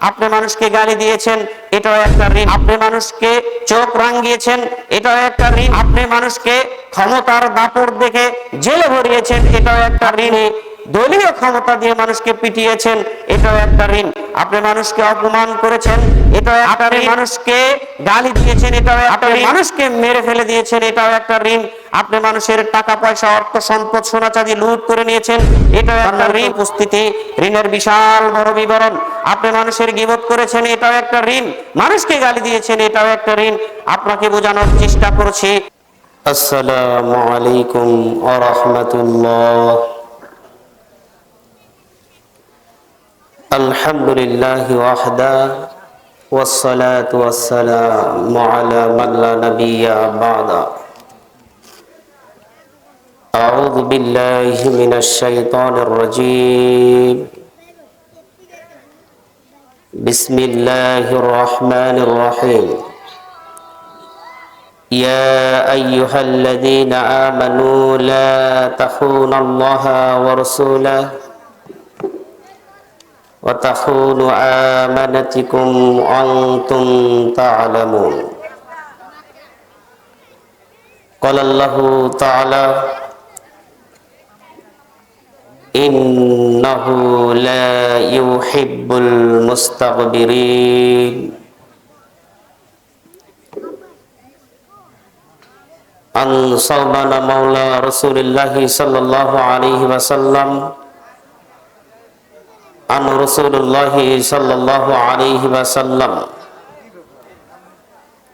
আপনি মানুষকে গালি দিয়েছেন, এটাও একটা ঋণ। আপনি মানুষকে চোখ রাঙিয়েছেন, এটাও একটা ঋণ। আপনি মানুষকে ক্ষমতার দাপট দেখে জেলে ভরিয়েছেন, এটাও একটা ঋণ। দলীয় ক্ষমতা দিয়ে মানুষকে পিটিয়েছেন এটাও একটা ঋণ। আপনি মানুষকে অপমান করেছেন এটাও একটা ঋণ। মানুষকে গালি দিয়েছেন এটাও একটা ঋণ। মানুষকে মেরে ফেলে দিয়েছেন এটাও একটা ঋণ। আপনি মানুষের টাকা পয়সা অর্থ সম্পদ সোনা চাঁদি লুট করে নিয়েছেন এটাও একটা ঋণ। উপস্থিতি ঋণের বিশাল বড় বিবরণ। আপনি মানুষের গিবত করেছেন এটাও একটা ঋণ। মানুষকে গালি দিয়েছেন এটাও একটা ঋণ। আপনাকে বোঝানোর চেষ্টা করছি। আসসালামু আলাইকুম ওয়া রাহমাতুল্লাহ। الحمد لله وحده والصلاة والسلام على من لا نبي بعد. أعوذ بالله من الشيطان الرجيم. بسم الله الرحمن الرحيم. يا أيها الذين آمنوا لا تخونوا الله ورسوله وتخونوا آمنتكم وأنتم تعلمون. قال الله تعالى إنه لا يحب المستكبرين عن صوبان مولى رسول الله صلى الله عليه وسلم عن رسول الله صلى الله عليه وسلم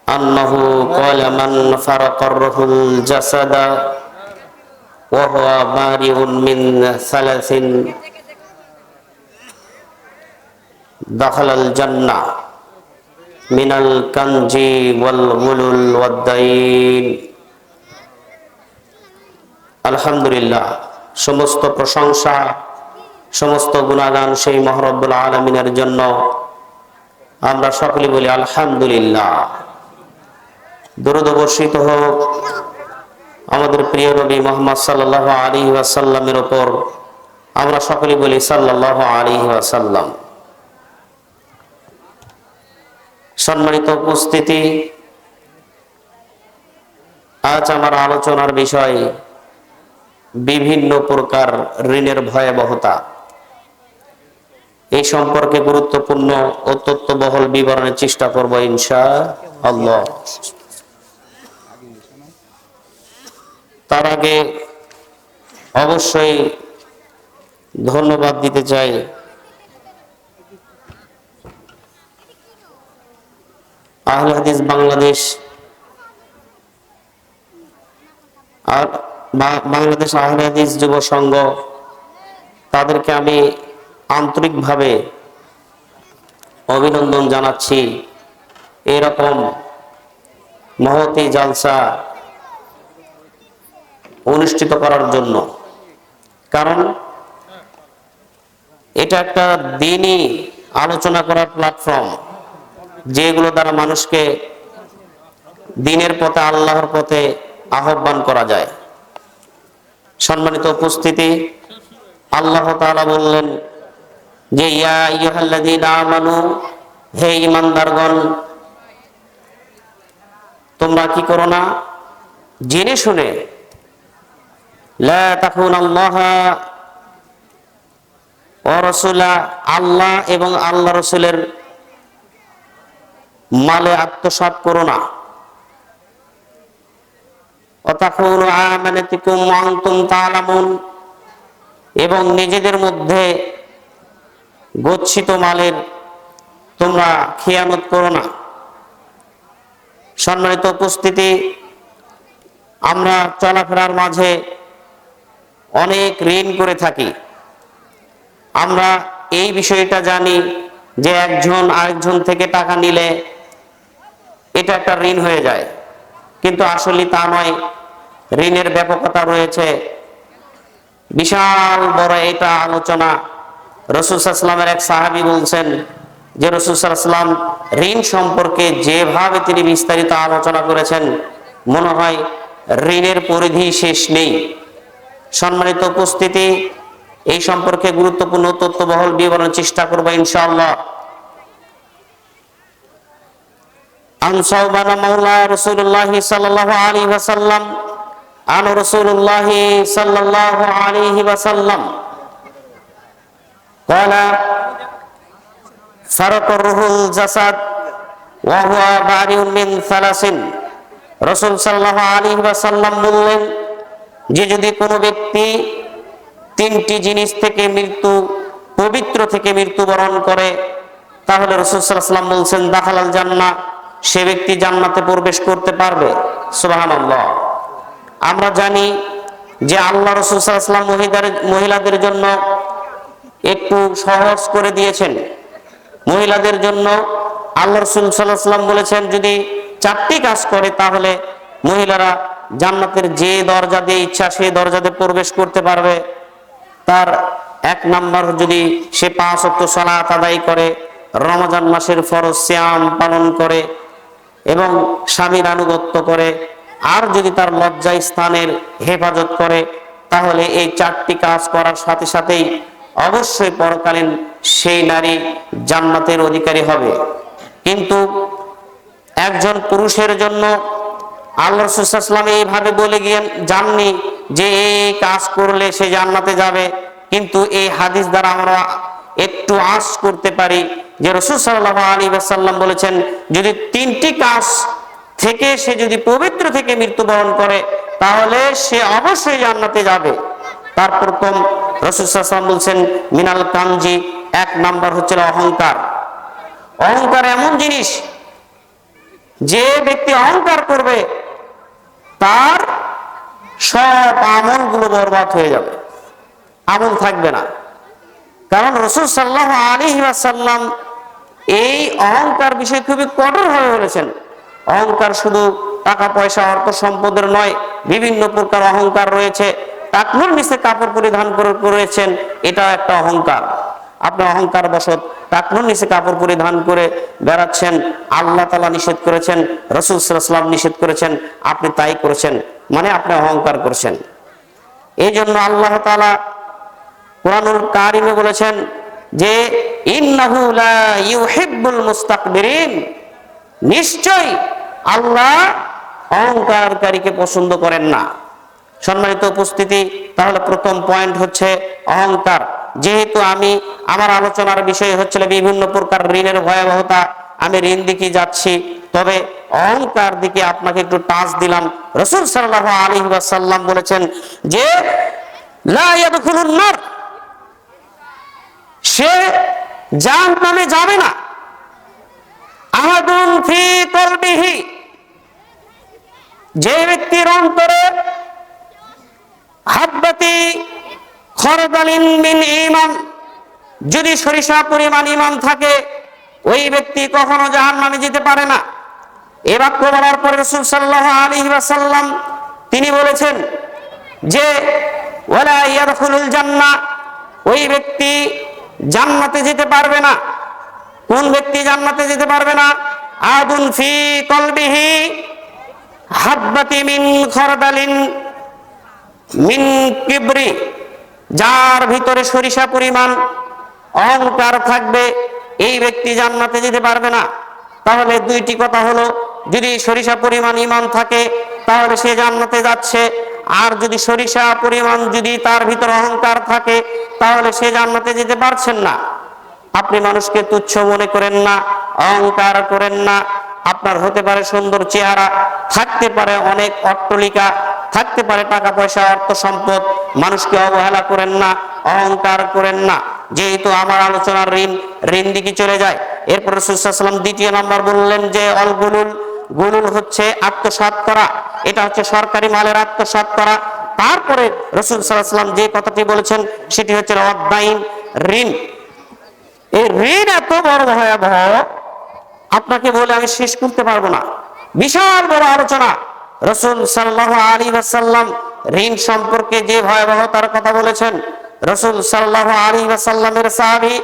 أنه قال من فرق الروح الجسد وهو بارئ من ثلاث دخل الجنة من الكنج والغلل والدين الحمد لله সমস্ত প্রশংসা সমস্ত গুণাগান সেই মহরব্বুল আলমিনের জন্য আমরা সকলে বলি আলহামদুলিল্লাহ। দুরদবর্ষিত হোক, আমাদের প্রিয় নবী মোহাম্মদ সাল্লাহ আলী ওয়াসাল্লামের ওপর আমরা সকলে বলি সাল্লাহ আলী ওয়াসাল্লাম। সম্মানিত উপস্থিতি, আজ আমার আলোচনার বিষয় বিভিন্ন প্রকার ঋণের ভয়াবহতা। এই সম্পর্কে গুরুত্বপূর্ণ ও তথ্যবহল বিবরণের চেষ্টা করব ইনশা আল্লাহ তার আগে অবশ্যই ধন্যবাদ দিতে চাই আহলে হাদিস বাংলাদেশ আর বাংলাদেশ আহলে হাদিস যুব সংঘ। তাদেরকে আমি আন্তরিকভাবে অভিনন্দন জানাচ্ছি। এরকম মহতি জালসা অনুষ্ঠিত করার জন্য। কারণ এটা একটা দিনই আলোচনা করার প্ল্যাটফর্ম যেগুলো দ্বারা মানুষকে দিনের পথে, আল্লাহর পথে আহ্বান করা যায়। সম্মানিত উপস্থিতি, আল্লাহ তাআলা বললেন যে ইয়া আইয়ুহাল্লাযীনা আমানু, হে ঈমানদারগণ, তোমরা কি করো না? জেনে শুনে, লা তাখুনাল্লাহ ওয়া রাসূলা, আল্লাহ এবং আল্লাহ রসুলের মালে আত্মসাৎ করো না। এবং নিজেদের মধ্যে গচ্ছিত মালের তোমরা খেয়ানত করো না। সম্মানিত উপস্থিতি, আমরা চলাফেরার মাঝে অনেক ঋণ করে থাকি। আমরা এই বিষয়টা জানি যে একজন আরেকজন থেকে টাকা নিলে এটা একটা ঋণ হয়ে যায়। কিন্তু আসলে তা নয়, ঋণের ব্যাপকতা রয়েছে। বিশাল বড় এটা আলোচনা রসুলামের এক সাহাবি বলছেন যে রসুলাম ঋণ সম্পর্কে যেভাবে তিনি বিস্তারিত আলোচনা করেছেন মনে হয় ঋণের পরিধি শেষ নেই সম্মানিত উপস্থিতি এই সম্পর্কে গুরুত্বপূর্ণ তথ্যবহল বিবরণ চেষ্টা করবো ইনশাআল্লাহ عن صوبان مولى رسول الله صلى الله عليه وسلم عن رسول الله صلى الله عليه وسلم قال فرق الروح الجسد وهو بارئ من ثلاث রসুল সাল্লাহ আলী সাল্লাম বললেন যে যদি কোনো ব্যক্তি তিনটি জিনিস থেকে মৃত্যু পবিত্র থেকে মৃত্যুবরণ করে তাহলে রসুল সাল্লাম বলছেন দাখালাল জান্না সে ব্যক্তি জান্নাতে প্রবেশ করতে পারবে সুবাহান আমরা জানি যে আল্লাহ রসুল সাল্লাম মহিলাদের জন্য একটু সহজ করে দিয়েছেন। মহিলাদের জন্য আল্লাহ রসুল সাল্লাম বলেছেন, যদি চারটি কাজ করে, তাহলে মহিলারা জান্নাতের যে দরজা দিয়ে ইচ্ছা, সেই দরজাতে প্রবেশ করতে পারবে। তার এক নাম্বার, যদি সে পাঁচ অক্ট সালাত আদায় করে, রমজান মাসের ফরজ শ্যাম পালন করে এবং স্বামীর আনুগত্য করে, আর যদি তার লজ্জা স্থানের হেফাজত করে, তাহলে এই চারটি কাজ করার সাথে সাথেই অবশ্যই পরকালীন সেই নারী জান্নাতের অধিকারী হবে। কিন্তু একজন পুরুষের জন্য আল্লাহ রসুলাম এইভাবে বলে গিয়ে জাননি যে এই কাজ করলে সে জান্নাতে যাবে? কিন্তু এই হাদিস দ্বারা আমরা একটু আশ করতে পারি যে রসুল সাল্লাহ আলী সাল্লাম বলেছেন, যদি তিনটি কাজ থেকে সে যদি পবিত্র থেকে মৃত্যুবরণ করে, তাহলে সে অবশ্যই জান্নাতে যাবে। তার প্রথম রসুল সাল্লাম বলছেন, মিনাল কামজি এক নাম্বার হচ্ছে অহংকার। অহংকার এমন জিনিস, যে ব্যক্তি অহংকার করবে, তার সব আমলগুলো বরবাদ হয়ে যাবে। আমল থাকবে না। কারণ রসুল সাল্লাহ আলী সাল্লাম এই অহংকার বিষয়ে খুবই কঠোর হয়ে বলেছেন। অহংকার শুধু টাকা পয়সা অর্থ সম্পদের নয়, বিভিন্ন প্রকার অহংকার রয়েছে। টাকনুর নিচে কাপড় পরিধান করে করেছেন, এটাও একটা অহংকার। আপনি অহংকার বসত টাকনুর নিচে কাপড় পরিধান করে বেড়াচ্ছেন, আল্লাহ তালা নিষেধ করেছেন, রসুল সাল্লাম নিষেধ করেছেন, আপনি তাই করেছেন মানে আপনি অহংকার করেছেন। এই জন্য আল্লাহ তালা কোরআনুল কারিমে বলেছেন যে নিশ্চয় আল্লাহ অহংকারকারীকে পছন্দ করেন না। সম্মানিত উপস্থিতি, তাহলে প্রথম পয়েন্ট হচ্ছে অহংকার। যেহেতু আমি, আমার আলোচনার বিষয় হচ্ছিল বিভিন্ন প্রকার ঋণের ভয়াবহতা, আমি ঋণ দিকে যাচ্ছি, তবে অহংকার দিকে আপনাকে একটু টাচ দিলাম। রসুল সাল্লাহ আলী সাল্লাম বলেছেন যে সে জান নামে যাবে না। আহাদুন ফি যে ব্যক্তির অন্তরে মিন ইমান যদি সরিষা পরিমাণ ইমান থাকে, ওই ব্যক্তি কখনো জাহান নামে যেতে পারে না। এ বাক্য বলার পরে রসুল সাল্লাহ আলী সাল্লাম তিনি বলেছেন যে জান্না ওই ব্যক্তি জান্নাতে যেতে পারবে না। কোন ব্যক্তি জান্নাতে যেতে পারবে না? আদুন ফি কলবিহি। হাব্বাতি মিন খরদালিন মিন কিবরি, যার ভিতরে সরিষা পরিমাণ অহংকার থাকবে, এই ব্যক্তি জান্নাতে যেতে পারবে না। তাহলে দুইটি কথা হলো, যদি সরিষা পরিমাণ ইমান থাকে, তাহলে সে জান্নাতে যাচ্ছে। আর যদি সরিষা পরিমাণ যদি তার ভিতর অহংকার থাকে, তাহলে সে জান্নাতে যেতে পারছেন না। আপনি মানুষকে তুচ্ছ মনে করেন না, অহংকার করেন না আপনার হতে পারে সুন্দর চেহারা, থাকতে পারে অনেক অট্টলিকা, থাকতে পারে টাকা পয়সা, অর্থ সম্পদ, মানুষকে অবহেলা করেন না, অহংকার করেন না। যেহেতু আমার আলোচনার ঋণ ঋণ দিকে চলে যায়। এরপর রসুলাম দ্বিতীয় নম্বর বললেন যে অলগুলুল গুলুল হচ্ছে আত্মসাত করা। এটা হচ্ছে সরকারি মালের আত্মসাত করা। তারপরে রসুল সাল্লাম যে কথাটি বলেছেন, সেটি হচ্ছে অধ্যায়ন ঋণ। এই ঋণ এত বড় ভয়াবহ আপনাকে বলে আমি শেষ করতে পারব না। বিশাল বড় আলোচনা। রসুল সাল্লাহ আলী আসাল্লাম ঋণ সম্পর্কে যে ভয়াবহতার কথা বলেছেন, রসুল সাল্লাহ আলী আসাল্লামের সাহাবি,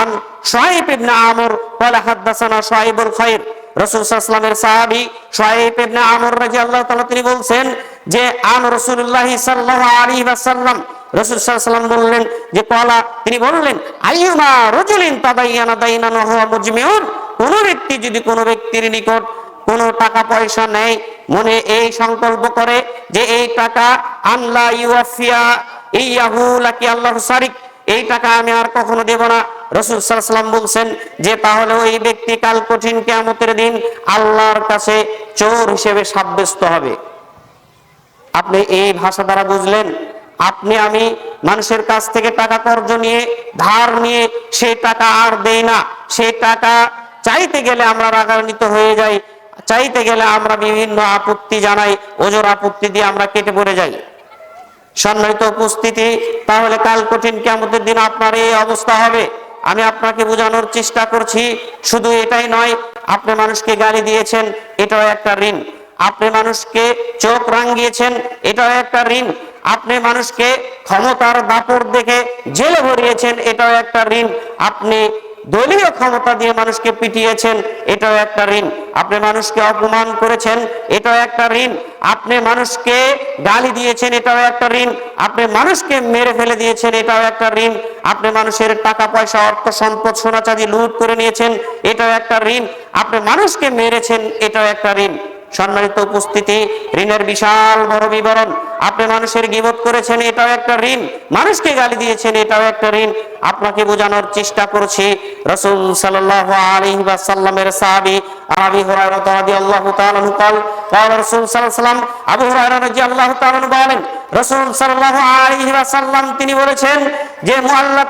আন সোহাইব ইবনে আমর সোহাইবুল সাল্লামের সাহাবি সোহাইব ইবনে আমর তিনি বলছেন যে, আন রসুল্লাহ সাল্লাহ আলী আসাল্লাম রসুল সাল্লাম বললেন যে, কলা। তিনি বললেন, আইয়ুমা রজুলিন তাদাইয়ানা দাইনান হুয়া মুজমিউন। কোন ব্যক্তি যদি কোনো ব্যক্তির নিকট কোনো টাকা পয়সা নেই, মনে এই সংকল্প করে যে এই টাকা আল্লাহ ইউফিয়া ইয়াহু লাকি আল্লাহ সারিক, এই টাকা আমি আর কখনো দেব না। রসুল সাল্লাম বলছেন যে তাহলে ওই ব্যক্তি কাল কঠিন কেয়ামতের দিন আল্লাহর কাছে চোর হিসেবে সাব্যস্ত হবে। আপনি এই ভাষা দ্বারা বুঝলেন, আপনি আমি মানুষের কাছ থেকে টাকা কর্জ নিয়ে, ধার নিয়ে সেই টাকা আর দেই না সেই টাকা চাইতে গেলে আমরা রাগান্বিত হয়ে যাই, চাইতে গেলে আমরা বিভিন্ন আপত্তি জানাই, ওজোর আপত্তি দিয়ে আমরা কেটে পড়ে যাই। সম্মানিত উপস্থিতি, তাহলে কাল কঠিন কেমতের দিন আপনার এই অবস্থা হবে। আমি আপনাকে বোঝানোর চেষ্টা করছি, শুধু এটাই নয়, আপনি মানুষকে গালি দিয়েছেন, এটাও একটা ঋণ। আপনি মানুষকে চোখ রাঙিয়েছেন, এটাও একটা ঋণ। আপনি মানুষকে ক্ষমতার দাপট দেখে জেলে ভরিয়েছেন, এটাও একটা ঋণ। আপনি দলীয় ক্ষমতা দিয়ে মানুষকে পিটিয়েছেন, এটাও একটা ঋণ। আপনি মানুষকে অপমান করেছেন, এটাও একটা ঋণ। আপনি মানুষকে গালি দিয়েছেন, এটাও একটা ঋণ। আপনি মানুষকে মেরে ফেলে দিয়েছেন, এটাও একটা ঋণ। আপনি মানুষের টাকা, পয়সা, অর্থ, সম্পদ সোনা চাঁদি লুট করে নিয়েছেন, এটাও একটা ঋণ। আপনি মানুষকে মেরেছেন, এটাও একটা ঋণ। সম্মানিত উপস্থিতি ঋণের বিশাল বড় বিবরণ আপনি মানুষের গিবত করেছেন এটাও একটা ঋণ মানুষকে গালি দিয়েছেন এটাও একটা ঋণ আপনাকে বোঝানোর চেষ্টা করছি রসুল সাল্লাল্লাহু আলাইহি ওয়াসাল্লামের সাহাবী আবি হুরায়রা রাদিয়াল্লাহু তাআলা আনহু قال قال رسول صلى الله عليه وسلم আবু হুরায়রা রাদিয়াল্লাহু তাআলা আনহু বলেন রাসূল সাল্লাল্লাহু আলাইহি ওয়াসাল্লাম তিনি বলেছেন যে মুআল্লাক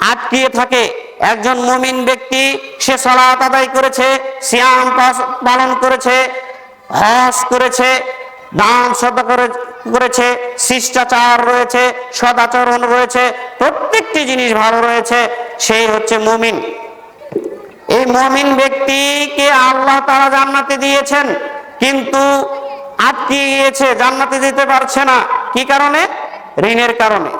আটকিয়ে থাকে। একজন মুমিন ব্যক্তি, সে সালাত আদায় করেছে, সিয়াম পালন করেছে, হজ করেছে, দান সদা করে করেছে, শিষ্টাচার রয়েছে, সদাচরণ রয়েছে, প্রত্যেকটি জিনিস ভালো রয়েছে, সেই হচ্ছে মুমিন। এই মমিন ব্যক্তিকে আল্লাহ তারা জান্নাতে দিয়েছেন, কিন্তু আটকে গিয়েছে, জান্নাতে দিতে পারছে না। কি কারণে? ঋণের কারণে।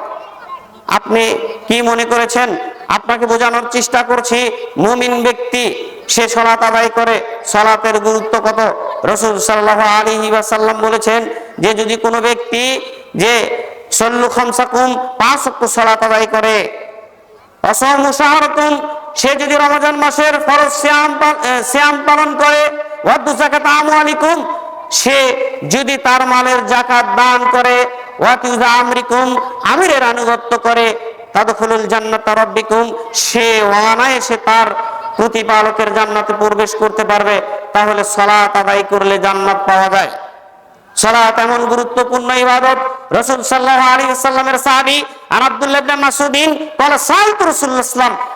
আপনি কি মনে করেছেন? আপনাকে বোঝানোর চেষ্টা করছি, মুমিন ব্যক্তি, সে সলাত আদায় করে, সলাতের গুরুত্ব কত? রসুল সাল্লাহ আলী সাল্লাম বলেছেন যে যদি কোনো ব্যক্তি যে সল্লু খামসাকুম পাঁচ সলাত আদায় করে, অসম মুসাহারতুন সে যদি রমজান মাসের ফরজ শ্যাম শ্যাম পালন করে, ওয়াদু জাকাত আমওয়ালিকুম সে যদি তার মালের জাকাত দান করে আমিরের আনুগত্য করে রাব্বিকুম, সে তার প্রতিপালকের জান্নাতে প্রবেশ করতে পারবে, তাহলে সালাত আদায় করলে জান্নাত পাওয়া যায়। সালাত এমন গুরুত্বপূর্ণ ইবাদত, রাসূল সাল্লাল্লাহু আলাইহি ওয়াসাল্লামের সাহাবী আর আব্দুল্লাহ রাসূলুল্লাহ সাল্লাম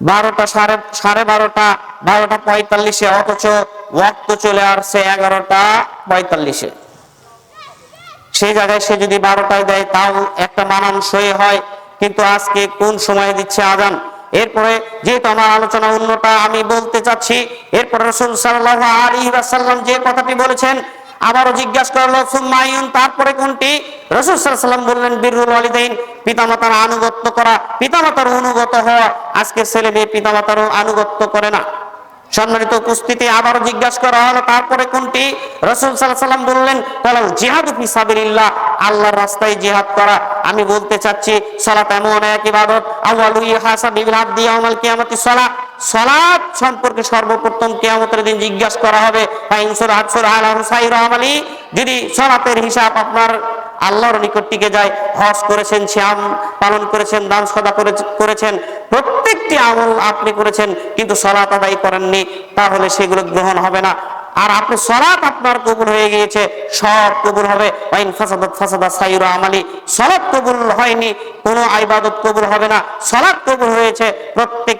বারোটা সাড়ে সাড়ে বারোটা বারোটা পঁয়তাল্লিশে, অথচ ওয়াক্ত চলে আসছে এগারোটা পঁয়তাল্লিশে। সেই জায়গায় সে যদি বারোটায় দেয়, তাও একটা মানানসই হয়। কিন্তু আজকে কোন সময় দিচ্ছে আজান? এরপরে যেহেতু আমার আলোচনা অন্যটা আমি বলতে চাচ্ছি, এরপরে রসুল সাল্লাহ আলী সাল্লাম যে কথাটি বলেছেন আবারও জিজ্ঞাসা করল সুম্মায়ুন তারপরে কোনটি? রসুল সাল্লাম বললেন, বীরুল ওয়ালিদাইন, পিতামাতার আনুগত্য করা। পিতামাতার অনুগত হওয়া আজকে ছেলে মেয়ে পিতামাতারও আনুগত্য করে না। সম্মানিত উপস্থিতি, আবারও জিজ্ঞাসা করা হলো, তারপরে কোনটি? রসুল সাল্লাম বললেন তাহলে জিহাদ ফি সাবিলিল্লাহ, আল্লাহর রাস্তায় জিহাদ করা। আমি বলতে চাচ্ছি, সালাত এমন এক ইবাদত, আউয়ালু ইহাসা বিবিলাদ দিয়া আমাল কিয়ামতি সালাত সালাত সম্পর্কে সর্বপ্রথম কিয়ামতের দিন জিজ্ঞাসা করা হবে যদি সালাতের হিসাব আপনার আল্লাহর নিকট টিকে যায়, হজ করেছেন শ্যাম পালন করেছেন, দান সদা করেছেন, প্রত্যেকটি আমল আপনি করেছেন, কিন্তু সলাত আদায় করেননি, তাহলে সেগুলো গ্রহণ হবে না। আর আপনি সলাৎ আপনার কবুল হয়ে গিয়েছে, সব কবুল হবে। আমালি, সলাৎ কবুল হয়নি, কোনো ইবাদত কবুল হবে না, সলাৎ কবুল হয়েছে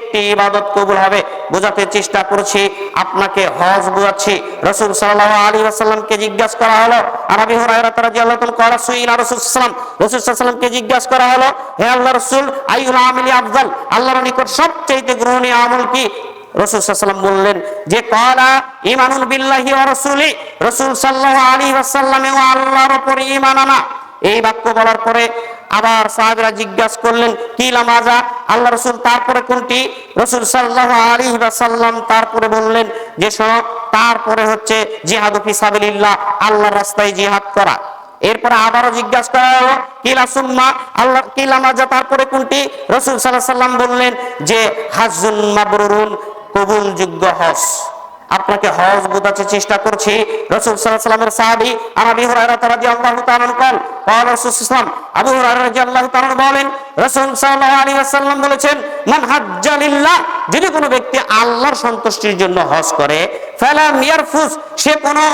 প্রত্যেকটি ইবাদত কবুল হবে, বোঝাতে চেষ্টা করছি, আপনাকে হজ বোঝাচ্ছি। রসুল সাল্লাল্লাহু আলাইহি ওয়াসাল্লামকে জিজ্ঞাসা করা হলো আর আবি হুরায়রা রাদিয়াল্লাহু তাআলা করা সুইলা রাসূল সাল্লাম রাসূল সাল্লামকে জিজ্ঞাসা করা হলো, হে আল্লাহর রাসূল, আইয়ুল আমালি আফজাল? আল্লাহর নিকট সবচেয়ে গ্রহণীয় আমল কি? রসুল সাল্লাম বললেন যে, কলা ইমানুল বিল্লাহি ওয়া রাসূলি। রাসূল সাল্লাল্লাহু আলাইহি ওয়াসাল্লামে আল্লাহর উপর ঈমান আনা। এই বাক্য বলার পরে আবার সাহাবীরা জিজ্ঞাসা করলেন কি লামাজা আল্লাহ রসুল তারপরে কোনটি? রসুল সাল্লাল্লাহু আলাইহি ওয়াসাল্লাম তারপরে বললেন যে, শোনো, তারপরে হচ্ছে জিহাদ ফি সাবিলিল্লাহ, আল্লাহর রাস্তায় জিহাদ করা। এরপরে আবারও জিজ্ঞাসা করা হলো, কিলা সুম্মা? আল্লাহ, কিলা মাজা? তারপরে কোনটি? রসুল সাল্লাহ সাল্লাম বললেন যে হাজুন মাবরুরুন, কবুলযোগ্য হজ। আপনাকে হজ বোঝাতে চেষ্টা করছি। রসুল সাল্লামের সাহাবি আর আবি হুরায়রা রাদিয়াল্লাহু তাআলা কল কল রাসূল সাল্লাল্লাহু আবু হুরায়রা রাদিয়াল্লাহু তাআলা বলেন, রাসূল সাল্লাল্লাহু আলাইহি ওয়াসাল্লাম বলেছেন, মান হাজ্জা লিল্লাহ, যদি কোনো ব্যক্তি আল্লাহর সন্তুষ্টির জন্য হজ করে, ফালাম ইয়ারফুস, সে কোনো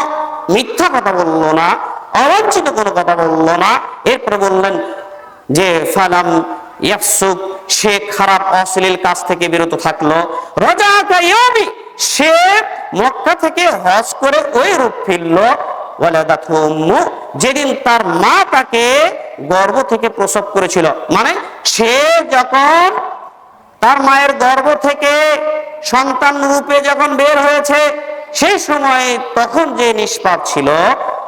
মিথ্যা কথা বলল না, অবাঞ্ছিত কোনো কথা বলল না। এরপরে বললেন যে, ফালাম ইয়াফসুক, সে খারাপ, অশ্লীল কাজ থেকে বিরত থাকল। রজা ইয়ামি সে মক্কা থেকে হজ করে ওই রূপ ফিরল। যেদিন তার মা তাকে গর্ভ থেকে প্রসব করেছিল। মানে সে যখন তার মায়ের গর্ভ থেকে সন্তান রূপে যখন বের হয়েছে সেই সময় তখন যে নিষ্পাপ ছিল,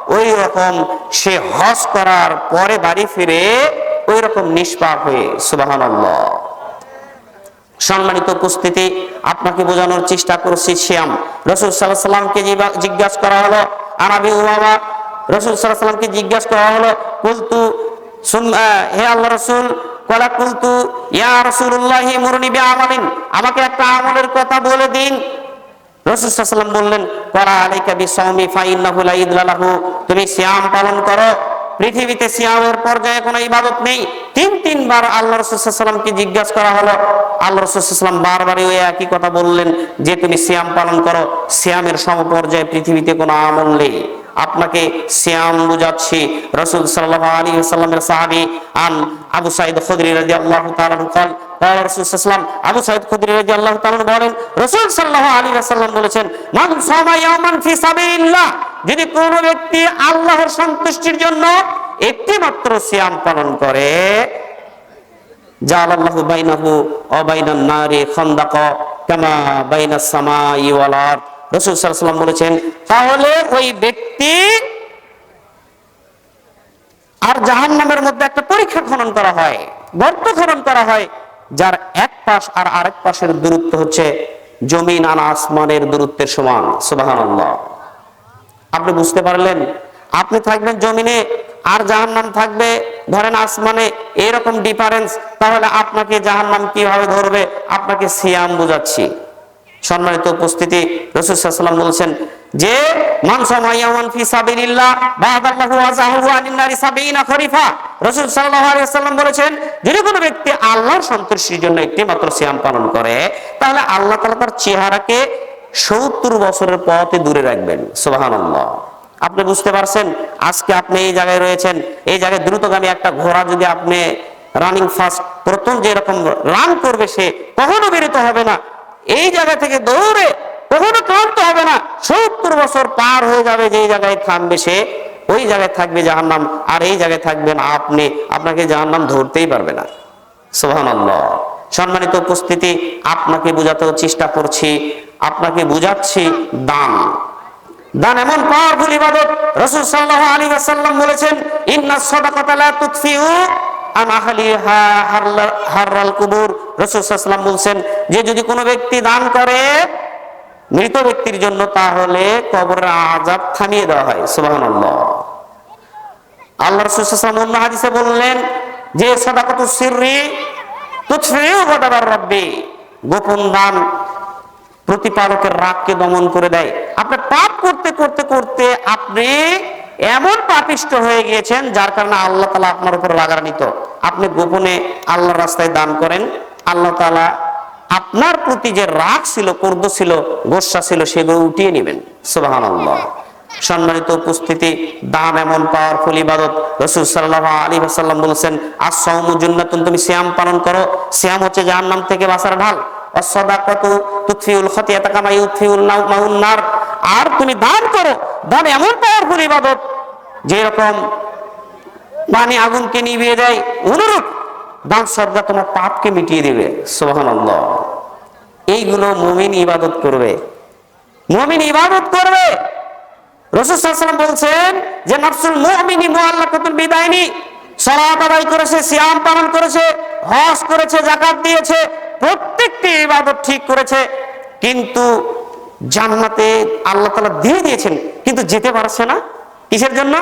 ওই রকম সে হজ করার পরে বাড়ি ফিরে ওই রকম নিষ্পাপ হয়ে সুবাহান সম্মানিত উপস্থিতি, আপনাকে বোঝানোর চেষ্টা করছি শ্যাম। রসুল সাল্লাহ সাল্লামকে জিজ্ঞাসা করা হলো আনাবি উমামা? রসুল সাল্লাহ সাল্লামকে জিজ্ঞাসা করা হলো, কুলতু সুম- হে আল্লাহ রসুল, কলা কুলতু ইয়া রসুল্লাহি মুরনি বি আমালিন আমাকে একটা আমলের কথা বলে দিন। রসুল সাল্লাম বললেন করা আলাইকা বি সাওমি ফাইন্নাহু লা তুমি শ্যাম পালন করো। পৃথিবীতে সিয়ামের পর্যায়ে কোনো ইবাদত নেই। তিন, তিনবার আল্লাহ রসুলামকে জিজ্ঞাসা করা হলো। আল্লাহ রসুলাম বারবারই ওই একই কথা বললেন যে, তুমি সিয়াম পালন করো, সিয়ামের সমপর্যায়ে পৃথিবীতে কোনো আমল নেই। আপনাকে শ্যাম বুঝাচ্ছি। রসুল সাল্লাহ সাল্লামের সাহাবি আন আবু সাইদ খুদ্রি রাজি আল্লাহ রসুলাম আবু সাইদ খুদ্রি রাজি আল্লাহ তালান বলেন, রসুল সাল্লাহ আলী সাল্লাম বলেছেন, মান সময় ফি সাবিল্লাহ যদি কোন ব্যক্তি আল্লাহর সন্তুষ্টির জন্য একটি মাত্র সিয়াম পালন করে মধ্যে একটা পরীক্ষা খনন করা হয়, গর্ত খনন করা হয়, যার এক পাশ আর আরেক পাশের দূরত্ব হচ্ছে জমিন আর আসমানের দূরত্বের সমান। সুবহানাল্লাহ। আপনি বুঝতে পারলেন? আপনি থাকবেন জমিনে, আর জাহান্নাম থাকবে, ধরেন আসমানে, এরকম ডিফারেন্স তাহলে আপনাকে জাহান্নাম কীভাবে ধরবে? আপনাকে সিয়াম বুঝাচ্ছি। সম্মানিত উপস্থিতি রসুলাম বলছেন যে বলেছেন, যদি কোনো ব্যক্তি আল্লাহর সন্তুষ্টির জন্য একটি মাত্র সিয়াম পালন করে, তাহলে আল্লাহ তাআলা তার চেহারাকে 70 বছরের পথে দূরে রাখবেন, সুবহানাল্লাহ। আপনি বুঝতে পারছেন? আজকে আপনি এই জায়গায় রয়েছেন, এই জায়গায় দ্রুতগামী একটা ঘোড়া যদি আপনি রানিং ফাস্ট প্রথম যেরকম রান করবে, সে কখনো বিরত হবে না। এই জায়গা থেকে দৌড়ে কখনো ক্লান্ত হবে না। সত্তর বছর পার হয়ে যাবে যে জায়গায় থামবে সে, ওই জায়গায় থাকবে জাহান্নাম। আর এই জায়গায় থাকবেন আপনি, আপনাকে জাহান্নাম ধরতেই পারবে না সোহান সম্মানিত উপস্থিতি, আপনাকে বোঝাতেও চেষ্টা করছি, আপনাকে বুঝাচ্ছি দান। দান এমন পাওয়ারফুল ইবাদত রাসূল সাল্লাল্লাহু আলাইহি ওয়াসাল্লাম বলেছেন, ইন্না সাদাকাতা লা ওয়াসাল্লাম বলছেন, যে যদি কোনো ব্যক্তি দান করে মৃত ব্যক্তির জন্য, তাহলে কবরের আযাব থামিয়ে দেওয়া হয়। সুবহানাল্লাহ। আল্লাহ রাসূল অন্য হাদিসে বললেন, যে সাদাকাতু সিররি তুতফিউ গাদাবার রাব্বি। গোপন দান প্রতিপালকের রাগকে দমন করে দেয়। আপনি পাপ করতে করতে করতে আপনি এমন পাপিষ্ট হয়ে গিয়েছেন, যার কারণে আল্লাহ তালা আপনার উপর রাগান্বিত। আপনি গোপনে আল্লাহর রাস্তায় দান করেন। আল্লাহ তালা আপনার প্রতি যে রাগ ছিল, ক্রোধ ছিল, গোসা ছিল, সেগুলো উঠিয়ে নেবেন। সুবহানাল্লাহ। সম্মানিত উপস্থিতি, দাম এমন পাওয়ারফুল ইবাদত। রসুল সাল্লাহ আলী হাসাল্লাম বলেছেন আর সৌমুজুন্নাতুন তুমি শ্যাম পালন করো। শ্যাম হচ্ছে জাহান্নাম থেকে বাঁচার ঢাল। আর তুমি দান করো। দান এমন পাওয়ারফুল ইবাদত, যেরকম পানি আগুনকে নিভিয়ে দেয়। অনুরূপ দান সদকা তোমার পাপকে মিটিয়ে দিবে। সুবহানাল্লাহ। এইগুলো মুমিন ইবাদত করবে। মুমিন ইবাদত করবে। রসুল সাল্লাম বলছেন যে নফসুল মুমিনি মুআল্লাকাতুল বিদায়নি। সালাত আদায় করেছে, সিয়াম পালন করেছে, হজ করেছে, যাকাত দিয়েছে, প্রত্যেকটি ইবাদত ঠিক করেছে। কিন্তু জান্নাতে আল্লাহ তাআলা দিয়ে দিয়েছেন, কিন্তু যেতে পারছে না। কিসের জন্য?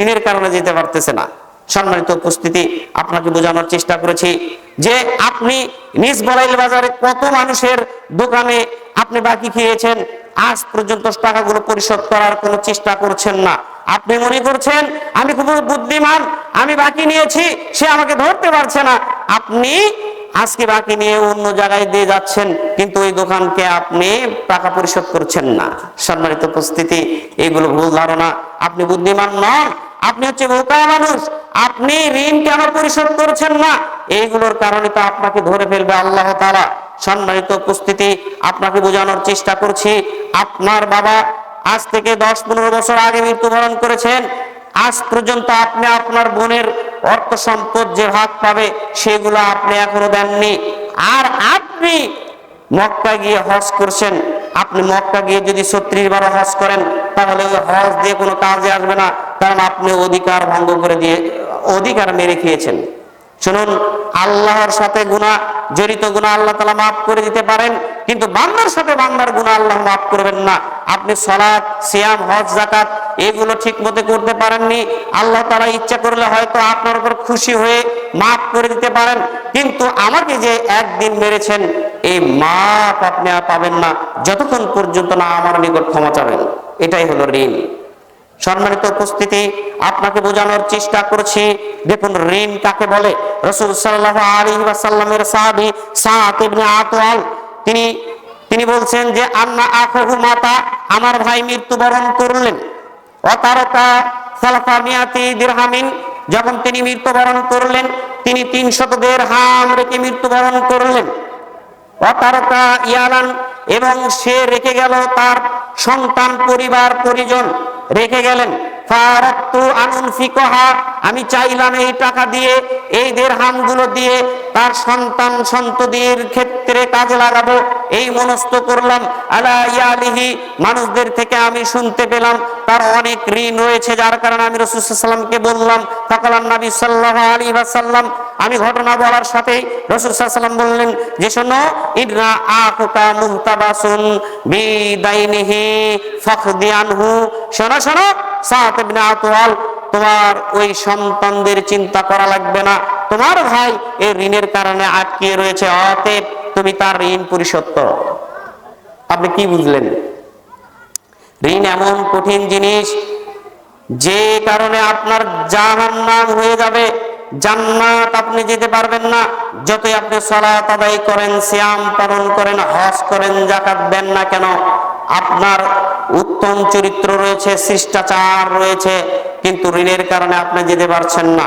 ঋণের কারণে যেতে পারতেছে না। সম্মানিত উপস্থিতি, আপনাকে বোঝানোর চেষ্টা করেছি যে আপনি নিজ বলাইল বাজারে কত মানুষের দোকানে আপনি বাকি খেয়েছেন আজ পর্যন্ত টাকাগুলো পরিশোধ করার কোনো চেষ্টা করছেন না। আপনি মনে করছেন, আমি খুব বুদ্ধিমান, আমি বাকি নিয়েছি, সে আমাকে ধরতে পারছে না। আপনি আজকে বাকি নিয়ে অন্য জায়গায় দিয়ে যাচ্ছেন, কিন্তু ওই দোকানকে আপনি টাকা পরিশোধ করছেন না। সম্মানিত উপস্থিতি এইগুলো ভুল ধারণা। আপনি বুদ্ধিমান নন আপনি হচ্ছে বোকা মানুষ। আপনি ঋণ কেন পরিশোধ করছেন না? এইগুলোর কারণে তো আপনাকে ধরে ফেলবে আল্লাহ তারা সম্মানিত উপস্থিতি, আপনাকে বোঝানোর চেষ্টা করছি, আপনার বাবা আজ থেকে দশ পনেরো বছর আগে মৃত্যুবরণ করেছেন। আজ পর্যন্ত আপনি আপনার বোনের অর্থ সম্পদ যে ভাগ পাবে, সেগুলো আপনি এখনও দেননি। আর আপনি মক্কা গিয়ে হজ করছেন। আপনি মক্কা গিয়ে যদি ছত্রিশ বারো হজ করেন, তাহলে ওই হজ দিয়ে কোনো কাজে আসবে না। কারণ আপনি অধিকার ভঙ্গ করে দিয়ে, অধিকার মেরে খেয়েছেন। শুনুন, আল্লাহর সাথে গুণা জড়িত গুণা আল্লাহ তালা মাফ করে দিতে পারেন, কিন্তু বান্দার সাথে বান্দার গুণা আল্লাহ মাফ করবেন না। আপনি সলাৎ সিয়াম, হজ জাকাত এগুলো ঠিক মতো করতে পারেননি। আল্লাহ তারা ইচ্ছা করলে হয়তো আপনার উপর খুশি হয়ে মাফ করে দিতে পারেন, কিন্তু আমাকে যে একদিন মেরেছেন, এই মাপ আপনি আর পাবেন না। যতক্ষণ পর্যন্ত না আমার নিকট ক্ষমা চাবেন। এটাই হলো ঋণ। সম্মানিত উপস্থিতি, আপনাকে বোঝানোর চেষ্টা করছি, দেখুন ঋণ কাকে বলে? রসুল সাল্লাহ আলী ওয়াসাল্লামের সাহাবি সাত ইবনে আতওয়াল তিনি তিনি বলছেন যে, আন্না আখহু মাতা, আমার ভাই মৃত্যুবরণ করলেন। অতারকা সালাফা মিয়াতি দিরহামিন, যখন তিনি মৃত্যুবরণ করলেন, তিনি তিনশত দের হাম রেখে মৃত্যুবরণ করলেন। অতারকা ইয়ালান, এবং সে রেখে গেল তার সন্তান, পরিবার, পরিজন। রেখে গেলেন। আমি চাইলাম এই টাকা দিয়ে, এই দেড়হাম হামগুলো দিয়ে তার সন্তান সন্ততির ক্ষেত্রে কাজে লাগাবো। এই মনস্থ করলাম। আলা মানুষদের থেকে আমি শুনতে পেলাম। তার অনেক ঋণ রয়েছে, যার কারণে আমি রসুলামকে বললাম ফাকালাম নবী সাল্লাহ আলী সাল্লাম আমি ঘটনা বলার সাথেই রসুল সাল্লাম বললেন যে, শোনো শোনো শোনো তোমার ওই সন্তানদের চিন্তা করা লাগবে না। তোমার ভাই এই ঋণের কারণে আটকে রয়েছে। অতএব তুমি তার ঋণ পরিশোধ করো। আপনি কি বুঝলেন? ঋণ এমন কঠিন জিনিস, যে কারণে আপনার জাহান্নাম হয়ে যাবে। জান্নাত আপনি যেতে পারবেন না। যতই আপনি সলাত আদায় করেন, সিয়াম পালন করেন, হজ করেন জাকাত দেন না কেন, আপনার উত্তম চরিত্র রয়েছে, শিষ্টাচার রয়েছে, কিন্তু ঋণের কারণে আপনি যেতে পারছেন না।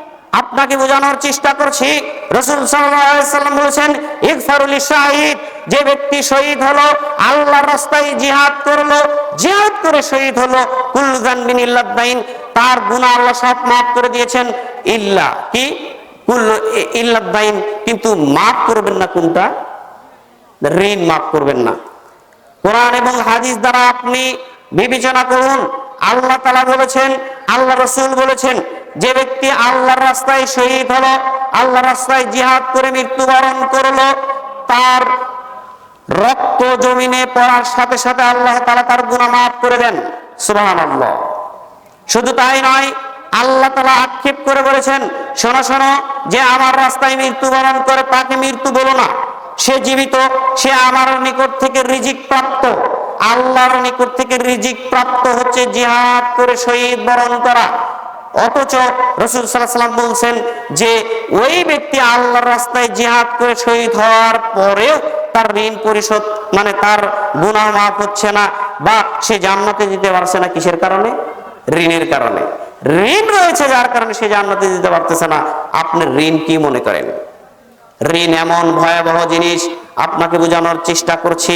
আপনাকে বোঝানোর চেষ্টা করছি। রাসূল ওয়াসাল্লাম বলেছেন ইগফারু লিশাহিদ যে ব্যক্তি শহীদ হলো, আল্লাহর রাস্তায় জিহাদ করল, জিহাদ করে শহীদ হলো কুল্লু যানবিন ইল্লা তার গুনাহ আল্লাহ সব মাফ করে দিয়েছেন। ইল্লা কি? কুল ইল্লাদাইন কিন্তু মাফ করবেন না কোনটা? ঋণ মাফ করবেন না। কোরআন এবং হাদিস দ্বারা আপনি বিবেচনা করুন। আল্লাহ তালা বলেছেন, আল্লাহ রসুল বলেছেন যে ব্যক্তি আল্লাহর রাস্তায় শহীদ হলো আল্লাহ রাস্তায় জিহাদ করে মৃত্যুবরণ করল, তার রক্ত জমিনে পড়ার সাথে সাথে আল্লাহ তালা তার গুণা মাফ করে দেন। সুবাহ শুধু তাই নয়, আল্লাহ তালা আক্ষেপ করে বলেছেন, শোনো শোনো, যে আমার রাস্তায় মৃত্যুবরণ করে তাকে মৃত্যু বলো না। সে জীবিত, সে আমার নিকট থেকে রিজিক প্রাপ্ত। আল্লাহর নিকট থেকে রিজিক প্রাপ্ত হচ্ছে জিহাদ করে শহীদ বরণ করা। অথচ রসুল সাল্লাম বলছেন যে ওই ব্যক্তি আল্লাহর রাস্তায় জিহাদ করে শহীদ হওয়ার পরেও তার ঋণ পরিশোধ মানে তার গুণা মাফ হচ্ছে না বা সে জান্নাতে দিতে পারছে না কিসের কারণে? ঋণের কারণে। ঋণ রয়েছে যার কারণে সে জান্নাতে দিতে পারতেছে না। আপনি ঋণ কি মনে করেন? ঋণ এমন ভয়াবহ জিনিস আপনাকে বোঝানোর চেষ্টা করছি,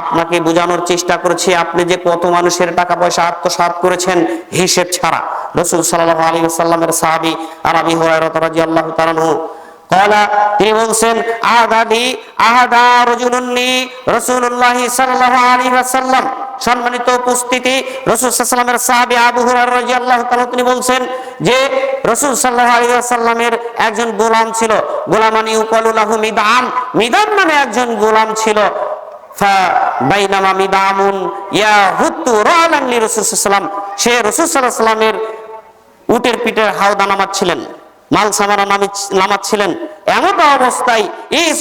আপনাকে বোঝানোর চেষ্টা করছি, আপনি যে কত মানুষের টাকা পয়সা আত্মসাত করেছেন হিসেব ছাড়া। রসুল সাল্লাহ আলী সাল্লামের সাহাবি আর আমি হরাই রতরাজি আল্লাহ আনহু তিনি বলছেন ওয়াসাল্লাম। সম্মানিত উপস্থিতি, রাসূল আলাইহি সাহাবী আবু রাদিয়াল্লাহু তিনি বলছেন যে, রাসূল সাল্লাল্লাহু আলাইহি ওয়াসাল্লামের একজন গোলাম ছিল, গোলামানি উকালুলাহু মিদাম মিদাম নামে একজন গোলাম ছিল। মিদামুন ইয়া হুত্তু সে রাসূল সাল্লাল্লাহু আলাইহি ওয়াসাল্লামের উটের পিঠের হাওদা নামাচ্ছিলেন মাল সামারা নামে নামাচ্ছিলেন এমন অবস্থায় ইস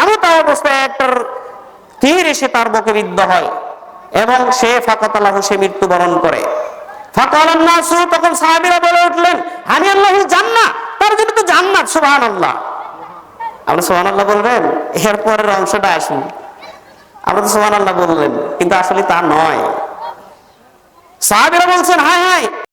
এমন অবস্থায় একটা তীর এসে তার বুকে বিদ্ধ হয় এবং সে ফাকাতালাহু সে মৃত্যুবরণ করে। ফাকালান উঠলেন, হানি আল্লাহু জান্নাত তার জন্য তো জান্নাত, সুবহানাল্লাহ। আপনি সুবহানাল্লাহ বলবেন এর পরের অংশটা আসুন। আপনি তো সুবহানাল্লাহ বললেন, কিন্তু আসলে তা নয়। সাহাবীরা বলছেন হায় হায়